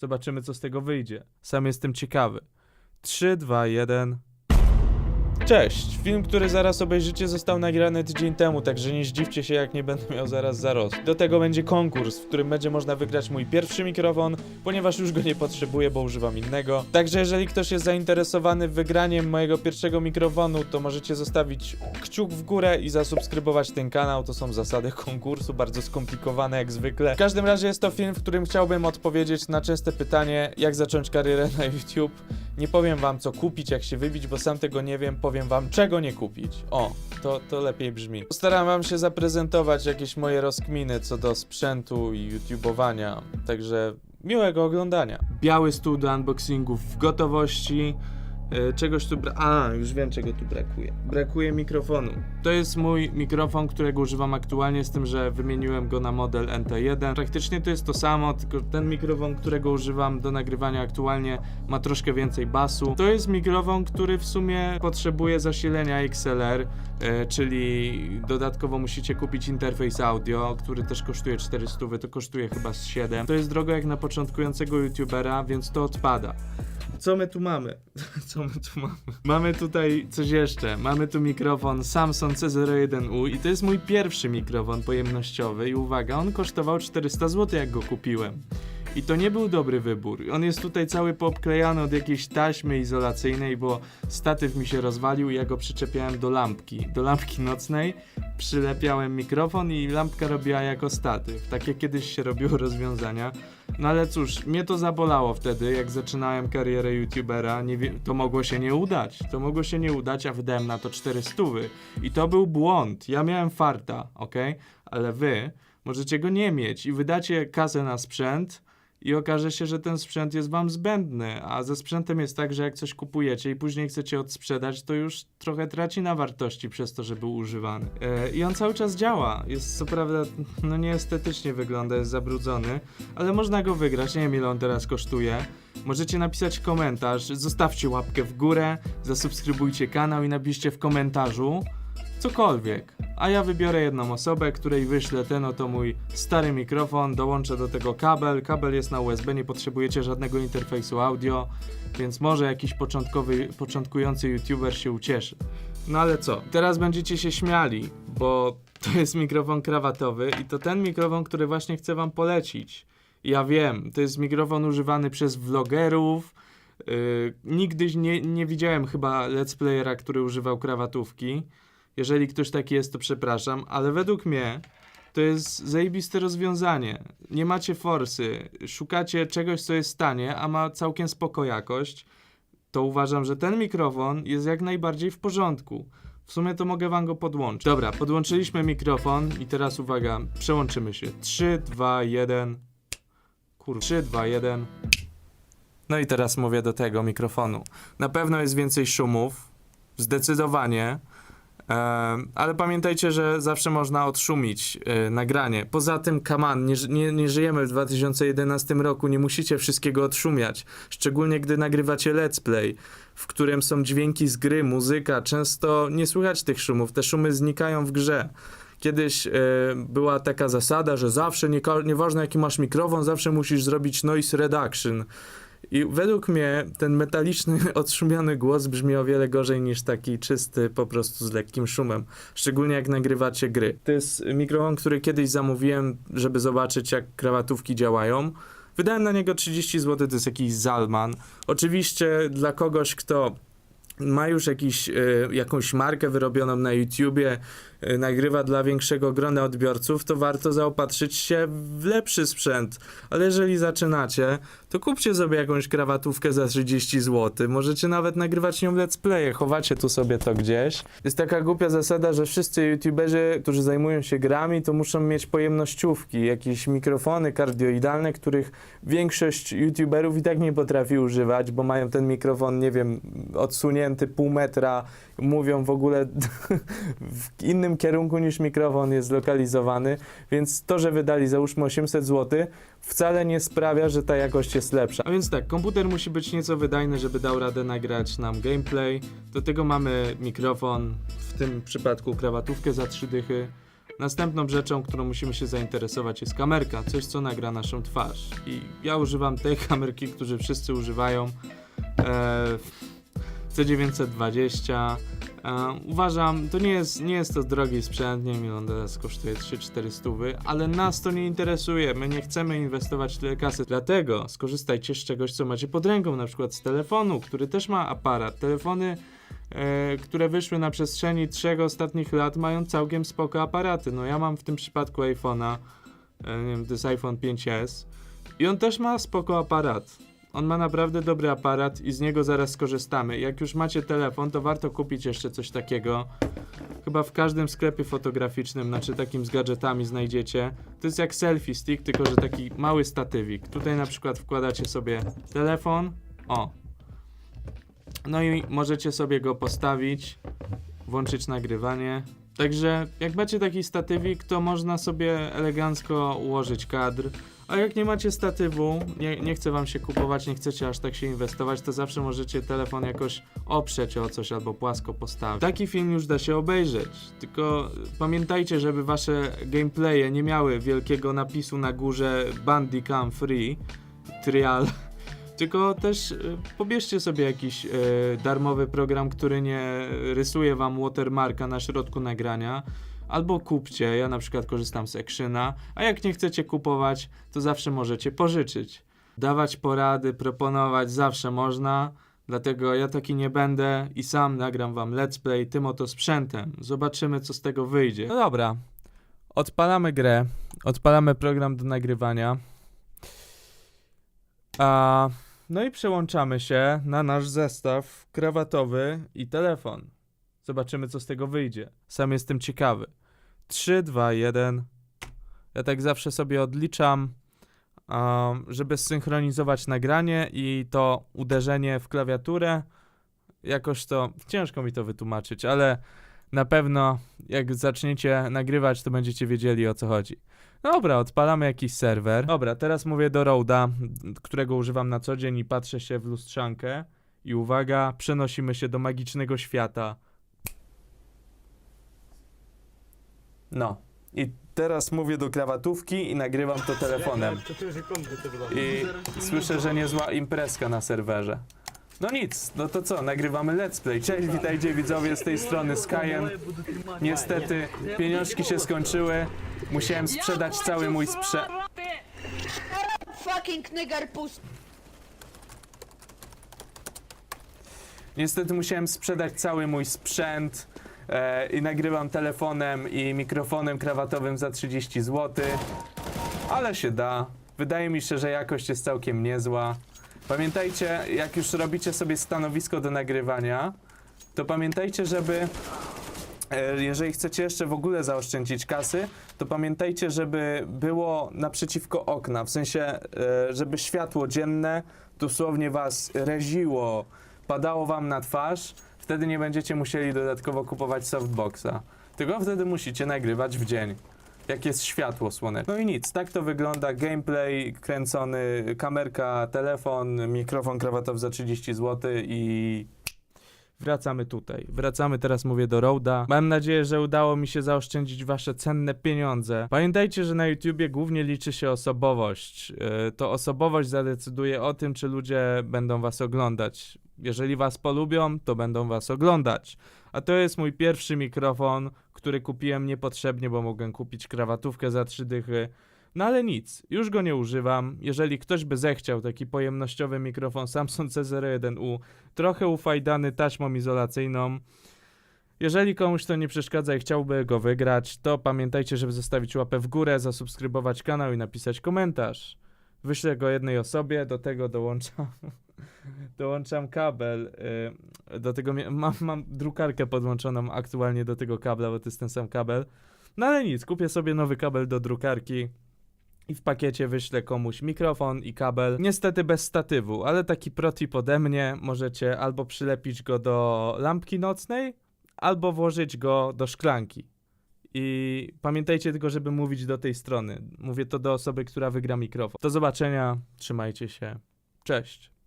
Zobaczymy, co z tego wyjdzie. Sam jestem ciekawy. 3, 2, 1. Cześć! Film, który zaraz obejrzycie, został nagrany tydzień temu, także nie zdziwcie się, jak nie będę miał zaraz zarost. Do tego będzie konkurs, w którym będzie można wygrać mój pierwszy mikrofon, ponieważ już go nie potrzebuję, bo używam innego. Także jeżeli ktoś jest zainteresowany wygraniem mojego pierwszego mikrofonu, to możecie zostawić kciuk w górę i zasubskrybować ten kanał. To są zasady konkursu, bardzo skomplikowane jak zwykle. W każdym razie jest to film, w którym chciałbym odpowiedzieć na częste pytanie, jak zacząć karierę na YouTube. Nie powiem wam co kupić, jak się wybić, bo sam tego nie wiem. Powiem wam czego nie kupić. O, to, to lepiej brzmi. Postaram wam się zaprezentować jakieś moje rozkminy co do sprzętu i YouTubeowania. Także miłego oglądania. Biały stół do unboxingów w gotowości. E, Czegoś tu bra... A, już wiem czego tu brakuje. Brakuje mikrofonu. To jest mój mikrofon, którego używam aktualnie, z tym, że wymieniłem go na model NT1. Praktycznie to jest to samo, tylko ten mikrofon, którego używam do nagrywania aktualnie ma troszkę więcej basu. To jest mikrofon, który w sumie potrzebuje zasilenia XLR, e, czyli dodatkowo musicie kupić interfejs audio, który też kosztuje 400, to kosztuje chyba z 7. To jest drogo jak na początkującego youtubera, więc to odpada. Co my tu mamy? Co my tu mamy? Mamy tutaj coś jeszcze. Mamy tu mikrofon Samsung C01U i to jest mój pierwszy mikrofon pojemnościowy i uwaga, on kosztował 400 zł jak go kupiłem. I to nie był dobry wybór. On jest tutaj cały poobklejany od jakiejś taśmy izolacyjnej, bo statyw mi się rozwalił i ja go przyczepiałem do lampki. Do lampki nocnej przylepiałem mikrofon i lampka robiła jako statyw. Takie kiedyś się robiło rozwiązania. No ale cóż, mnie to zabolało wtedy, jak zaczynałem karierę youtubera. Wie, to mogło się nie udać. To mogło się nie udać, a wydałem na to 400. I to był błąd. Ja miałem farta, ok? Ale wy możecie go nie mieć i wydacie kasę na sprzęt i okaże się, że ten sprzęt jest wam zbędny, a ze sprzętem jest tak, że jak coś kupujecie i później chcecie odsprzedać, to już trochę traci na wartości przez to, że był używany. E, I on cały czas działa. Jest co prawda, no nieestetycznie wygląda, jest zabrudzony, ale można go wygrać. Nie wiem ile on teraz kosztuje. Możecie napisać komentarz, zostawcie łapkę w górę, zasubskrybujcie kanał i napiszcie w komentarzu cokolwiek. A ja wybiorę jedną osobę, której wyślę ten oto mój stary mikrofon, dołączę do tego kabel. Kabel jest na USB, nie potrzebujecie żadnego interfejsu audio, więc może jakiś początkowy, początkujący youtuber się ucieszy. No ale co? Teraz będziecie się śmiali, bo to jest mikrofon krawatowy i to ten mikrofon, który właśnie chcę wam polecić. Ja wiem, to jest mikrofon używany przez vlogerów. Yy, nigdy nie, nie widziałem chyba let's playera, który używał krawatówki. Jeżeli ktoś taki jest, to przepraszam, ale według mnie to jest zajebiste rozwiązanie. Nie macie forsy, szukacie czegoś, co jest tanie, a ma całkiem spoko jakość, to uważam, że ten mikrofon jest jak najbardziej w porządku. W sumie to mogę wam go podłączyć. Dobra, podłączyliśmy mikrofon i teraz uwaga, przełączymy się. 3, 2, 1. Kur... 3, 2, 1. No i teraz mówię do tego mikrofonu. Na pewno jest więcej szumów, zdecydowanie. Ale pamiętajcie, że zawsze można odszumić e, nagranie. Poza tym, kaman, nie, nie, nie żyjemy w 2011 roku, nie musicie wszystkiego odszumiać. Szczególnie gdy nagrywacie let's play, w którym są dźwięki z gry, muzyka. Często nie słychać tych szumów, te szumy znikają w grze. Kiedyś e, była taka zasada, że zawsze, nie, nieważne jaki masz mikrofon, zawsze musisz zrobić noise reduction. I według mnie ten metaliczny, odszumiony głos brzmi o wiele gorzej niż taki czysty, po prostu z lekkim szumem. Szczególnie jak nagrywacie gry. To jest mikrofon, który kiedyś zamówiłem, żeby zobaczyć, jak krawatówki działają. Wydałem na niego 30 zł, to jest jakiś Zalman. Oczywiście dla kogoś, kto ma już jakiś, e, jakąś markę wyrobioną na YouTubie, nagrywa dla większego grona odbiorców, to warto zaopatrzyć się w lepszy sprzęt. Ale jeżeli zaczynacie, to kupcie sobie jakąś krawatówkę za 30 zł. Możecie nawet nagrywać nią let's playe, chowacie tu sobie to gdzieś. Jest taka głupia zasada, że wszyscy youtuberzy, którzy zajmują się grami, to muszą mieć pojemnościówki, jakieś mikrofony kardioidalne, których większość youtuberów i tak nie potrafi używać, bo mają ten mikrofon, nie wiem, odsunięty pół metra, mówią w ogóle w innym kierunku niż mikrofon jest zlokalizowany, więc to, że wydali załóżmy 800 zł, wcale nie sprawia, że ta jakość jest lepsza. A więc tak, komputer musi być nieco wydajny, żeby dał radę nagrać nam gameplay. Do tego mamy mikrofon, w tym przypadku krawatówkę za trzy dychy. Następną rzeczą, którą musimy się zainteresować jest kamerka, coś co nagra naszą twarz. I ja używam tej kamerki, którzy wszyscy używają. E, C920. E, uważam, to nie jest, nie jest to drogi sprzęt, nie wiem on teraz kosztuje 3-4 stówy, ale nas to nie interesuje, my nie chcemy inwestować tyle kasy, dlatego skorzystajcie z czegoś, co macie pod ręką, na przykład z telefonu, który też ma aparat. Telefony, e, które wyszły na przestrzeni trzech ostatnich lat mają całkiem spoko aparaty. No ja mam w tym przypadku iPhone'a, e, nie wiem, to jest iPhone 5s i on też ma spoko aparat. On ma naprawdę dobry aparat i z niego zaraz skorzystamy. Jak już macie telefon, to warto kupić jeszcze coś takiego. Chyba w każdym sklepie fotograficznym, znaczy takim z gadżetami znajdziecie. To jest jak selfie stick, tylko że taki mały statywik. Tutaj na przykład wkładacie sobie telefon. O. No i możecie sobie go postawić, włączyć nagrywanie. Także jak macie taki statywik, to można sobie elegancko ułożyć kadr. A jak nie macie statywu, nie, nie chce wam się kupować, nie chcecie aż tak się inwestować, to zawsze możecie telefon jakoś oprzeć o coś albo płasko postawić. Taki film już da się obejrzeć, tylko pamiętajcie, żeby wasze gameplaye nie miały wielkiego napisu na górze Bandicam Free Trial. Tylko też y, pobierzcie sobie jakiś y, darmowy program, który nie rysuje wam watermarka na środku nagrania. Albo kupcie, ja na przykład korzystam z Actiona, a jak nie chcecie kupować, to zawsze możecie pożyczyć. Dawać porady, proponować zawsze można, dlatego ja taki nie będę i sam nagram wam let's play tym oto sprzętem. Zobaczymy co z tego wyjdzie. No dobra, odpalamy grę, odpalamy program do nagrywania. A, no i przełączamy się na nasz zestaw krawatowy i telefon. Zobaczymy, co z tego wyjdzie. Sam jestem ciekawy. 3, 2, 1. Ja tak zawsze sobie odliczam, um, żeby synchronizować nagranie i to uderzenie w klawiaturę. Jakoś to ciężko mi to wytłumaczyć, ale na pewno jak zaczniecie nagrywać, to będziecie wiedzieli o co chodzi. Dobra, odpalamy jakiś serwer. Dobra, teraz mówię do Roda, którego używam na co dzień i patrzę się w lustrzankę. I uwaga, przenosimy się do magicznego świata. No. I teraz mówię do krawatówki i nagrywam to telefonem. I słyszę, że niezła imprezka na serwerze. No nic, no to co, nagrywamy let's play. Cześć, witajcie widzowie z tej strony Skyen. Niestety pieniążki się skończyły. Musiałem sprzedać cały mój sprze... Fucking nigger. Niestety musiałem sprzedać cały mój sprzęt e, i nagrywam telefonem i mikrofonem krawatowym za 30 zł. Ale się da. Wydaje mi się, że jakość jest całkiem niezła. Pamiętajcie, jak już robicie sobie stanowisko do nagrywania, to pamiętajcie, żeby e, jeżeli chcecie jeszcze w ogóle zaoszczędzić kasy, to pamiętajcie, żeby było naprzeciwko okna, w sensie, e, żeby światło dzienne dosłownie was reziło, padało wam na twarz, wtedy nie będziecie musieli dodatkowo kupować softboxa. Tylko wtedy musicie nagrywać w dzień. Jak jest światło słoneczne. No i nic, tak to wygląda. Gameplay kręcony, kamerka, telefon, mikrofon krawatowy za 30 zł i Wracamy tutaj. Wracamy teraz, mówię do Roada. Mam nadzieję, że udało mi się zaoszczędzić wasze cenne pieniądze. Pamiętajcie, że na YouTubie głównie liczy się osobowość. Yy, to osobowość zadecyduje o tym, czy ludzie będą was oglądać. Jeżeli was polubią, to będą was oglądać. A to jest mój pierwszy mikrofon, który kupiłem niepotrzebnie, bo mogłem kupić krawatówkę za trzy dychy. No ale nic, już go nie używam. Jeżeli ktoś by zechciał taki pojemnościowy mikrofon Samsung C01U, trochę ufajdany taśmą izolacyjną. Jeżeli komuś to nie przeszkadza i chciałby go wygrać, to pamiętajcie, żeby zostawić łapę w górę, zasubskrybować kanał i napisać komentarz. Wyślę go jednej osobie, do tego dołączam, dołączam kabel. y, Do tego mam, mam drukarkę podłączoną aktualnie do tego kabla, bo to jest ten sam kabel. No ale nic, kupię sobie nowy kabel do drukarki i w pakiecie wyślę komuś mikrofon i kabel. Niestety bez statywu, ale taki protip ode mnie. Możecie albo przylepić go do lampki nocnej, albo włożyć go do szklanki. I pamiętajcie tylko, żeby mówić do tej strony. Mówię to do osoby, która wygra mikrofon. Do zobaczenia, trzymajcie się. Cześć.